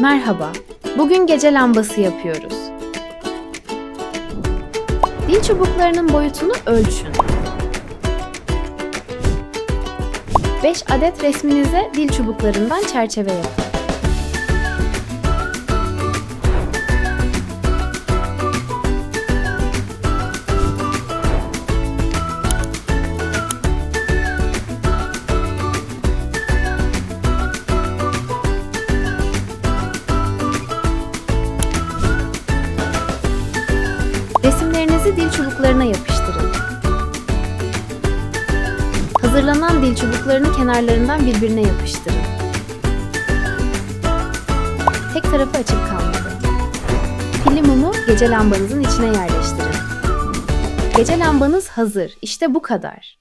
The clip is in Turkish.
Merhaba. Bugün gece lambası yapıyoruz. Dil çubuklarının boyutunu ölçün. 5 adet resminize dil çubuklarından çerçeve yapın. Resimlerinizi dil çubuklarına yapıştırın. Hazırlanan dil çubuklarını kenarlarından birbirine yapıştırın. Tek tarafı açık kalmalı. Pilli mumu gece lambanızın içine yerleştirin. Gece lambanız hazır. İşte bu kadar.